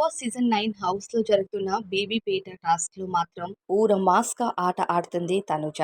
Boss season nine హౌస్లో జరుగుతున్న baby పేట టాస్క్లో మాత్రం ఊర మాస్క ఆట ఆడుతుంది తనుజ.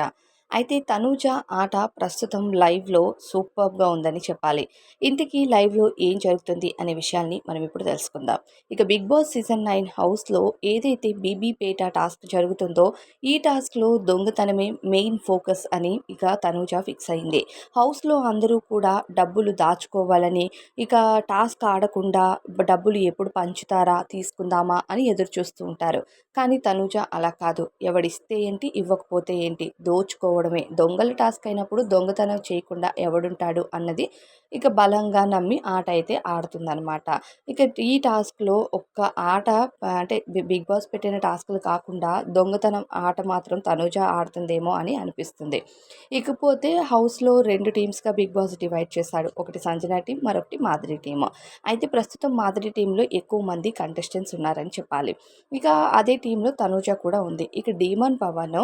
అయితే తనూజ ఆట ప్రస్తుతం లైవ్లో సూపర్గా ఉందని చెప్పాలి. ఇంతకీ లైవ్లో ఏం జరుగుతుంది అనే విషయాన్ని మనం ఇప్పుడు తెలుసుకుందాం. ఇక బిగ్ బాస్ సీజన్ నైన్ హౌస్లో ఏదైతే బీబీ పేట టాస్క్ జరుగుతుందో ఈ టాస్క్లో దొంగతనమే మెయిన్ ఫోకస్ అని ఇక తనూజ ఫిక్స్ అయింది. హౌస్లో అందరూ కూడా డబ్బులు దాచుకోవాలని ఇక టాస్క్ ఆడకుండా డబ్బులు ఎప్పుడు పంచుతారా తీసుకుందామా అని ఎదురు చూస్తూ ఉంటారు. కానీ తనూజ అలా కాదు. ఎవడిస్తే ఏంటి ఇవ్వకపోతే ఏంటి దోచుకో చేసుకోవడమే దొంగల టాస్క్ అయినప్పుడు దొంగతనం చేయకుండా ఎవడుంటాడు అన్నది ఇక బలంగా నమ్మి ఆట అయితే ఆడుతుందనమాట ఇక ఈ టాస్క్లో ఒక్క ఆట అంటే బిగ్ బాస్ పెట్టిన టాస్క్లు కాకుండా దొంగతనం ఆట మాత్రం తనుజ ఆడుతుందేమో అని అనిపిస్తుంది. ఇకపోతే హౌస్లో రెండు టీమ్స్గా బిగ్ బాస్ డివైడ్ చేశాడు. ఒకటి సంజన టీం మరొకటి మాదిరి టీమ్. అయితే ప్రస్తుతం మాదిరి టీంలో ఎక్కువ మంది కంటెస్టెంట్స్ ఉన్నారని చెప్పాలి. ఇక అదే టీంలో తనుజ కూడా ఉంది. ఇక డీమన్ పవన్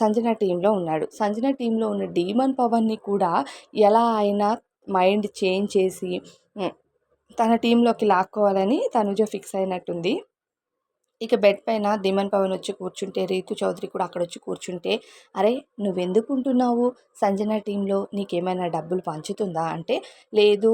సంజన టీంలో ఉన్నాడు. సంజన టీంలో ఉన్న డీమన్ పవన్ని కూడా ఎలా అయినా మైండ్ చేంజ్ చేసి తన టీంలోకి లాక్కోవాలని తనుజ ఫిక్స్ అయినట్టుంది. ఇక బెడ్ పైన దిమన్ పవన్ వచ్చి కూర్చుంటే రీతు చౌదరి కూడా అక్కడ వచ్చి కూర్చుంటే అరే నువ్వెందుకు ఉంటున్నావు సంజన టీంలో నీకేమైనా డబ్బులు పంచుతుందా? అంటే లేదు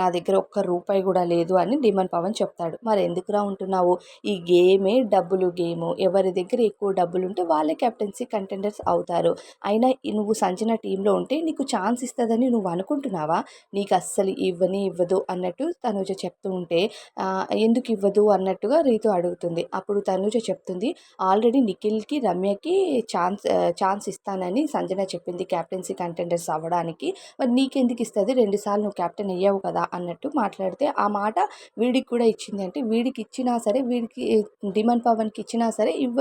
నా దగ్గర ఒక్క రూపాయి కూడా లేదు అని ధీమన్ పవన్ చెప్తాడు. మరి ఎందుకురా ఉంటున్నావు? ఈ గేమే డబ్బులు గేము. ఎవరి దగ్గర ఎక్కువ డబ్బులు ఉంటే వాళ్ళే కెప్టెన్సీ కంటెండర్స్ అవుతారు. అయినా నువ్వు సంజన టీంలో ఉంటే నీకు ఛాన్స్ ఇస్తుందని నువ్వు అనుకుంటున్నావా? నీకు అస్సలు ఇవ్వని ఇవ్వదు అన్నట్టు తనుజ చెప్తూ ఉంటే ఎందుకు ఇవ్వదు అన్నట్టుగా రీతు అడుగుతుంది చెప్తుంది అప్పుడు తనుజ చెప్తుంది ఆల్రెడీ నిఖిల్కి రమ్యకి ఛాన్స్ ఛాన్స్ ఇస్తానని సంజన చెప్పింది క్యాప్టెన్సీ కంటెండర్స్ అవ్వడానికి. మరి నీకెందుకు ఇస్తుంది? రెండుసార్లు నువ్వు క్యాప్టెన్ అయ్యావు కదా అన్నట్టు మాట్లాడితే ఆ మాట వీడికి కూడా ఇచ్చింది. అంటే వీడికి ఇచ్చినా సరే వీడికి డిమన్ పవన్కి ఇచ్చినా సరే ఇవ్వ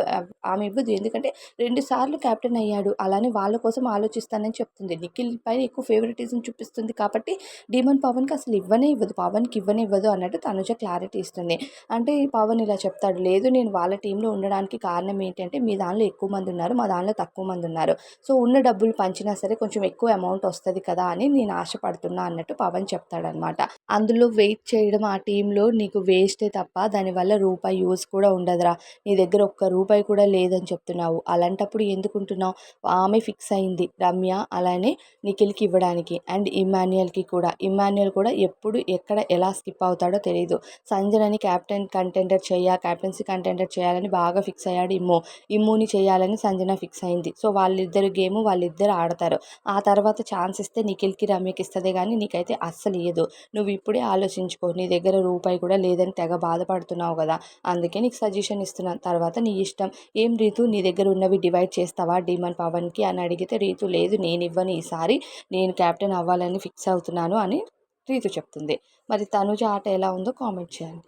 ఆమె ఇవ్వదు. ఎందుకంటే రెండుసార్లు క్యాప్టెన్ అయ్యాడు. అలానే వాళ్ళ కోసం ఆలోచిస్తానని చెప్తుంది. నిఖిల్ పైన ఎక్కువ ఫేవరెటిజం చూపిస్తుంది కాబట్టి డిమన్ పవన్కి అసలు ఇవ్వనే ఇవ్వదు. పవన్కి ఇవ్వనే ఇవ్వదు అన్నట్టు తనుజ క్లారిటీ ఇస్తుంది. అంటే పవన్ ఇలా చెప్తాడు అంటాడు లేదు. నేను వాళ్ళ టీంలో ఉండడానికి కారణం ఏంటంటే మీ దానిలో ఎక్కువ మంది ఉన్నారు మా దానిలో తక్కువ మంది ఉన్నారు. సో ఉన్న డబ్బులు పంచినా సరే కొంచెం ఎక్కువ అమౌంట్ వస్తుంది కదా అని నేను ఆశపడుతున్నా అన్నట్టు పవన్ చెప్తాడనమాట అందులో వెయిట్ చేయడం ఆ టీంలో నీకు వేస్టే తప్ప దానివల్ల రూపాయి యూస్ కూడా ఉండదురా. నీ దగ్గర ఒక్క రూపాయి కూడా లేదని చెప్తున్నావు. అలాంటప్పుడు ఎందుకుంటున్నావు ఆమె ఫిక్స్ అయింది రమ్య అలానే నిఖిల్కి ఇవ్వడానికి అండ్ ఇమాన్యుయల్కి కూడా. ఇమాన్యుయల్ కూడా ఎప్పుడు ఎక్కడ ఎలా స్కిప్ అవుతాడో తెలియదు సంజనని క్యాప్టెన్ కంటెండర్ చేయ క్యాప్టెన్ క్యాప్టెన్సీ కంటెండర్ చేయాలని బాగా ఫిక్స్ అయ్యాడు ఇమ్ము. ఇమ్ముని చేయాలని సంజన ఫిక్స్ అయింది. సో వాళ్ళిద్దరు గేమ్ వాళ్ళిద్దరు ఆడతారు. ఆ తర్వాత ఛాన్స్ ఇస్తే నిఖిల్కి రమ్యకి ఇస్తుంది కానీ నీకైతే అస్సలు ఇయ్యదు. నువ్వు ఇప్పుడే ఆలోచించుకో. నీ దగ్గర రూపాయి కూడా లేదని తెగ బాధపడుతున్నావు కదా. అందుకే నీకు సజెషన్ ఇస్తున్నాను తర్వాత నీ ఇష్టం. ఏం రీతు? నీ దగ్గర ఉన్నవి డివైడ్ చేస్తావా? డీమన్ పవన్కి అని అడిగితే రీతు లేదు నేను ఇవ్వను ఈసారి. నేను క్యాప్టెన్ అవ్వాలని ఫిక్స్ అవుతున్నాను అని రీతు చెప్తుంది. మరి తనుజ ఆట ఎలా ఉందో కామెంట్ చేయండి.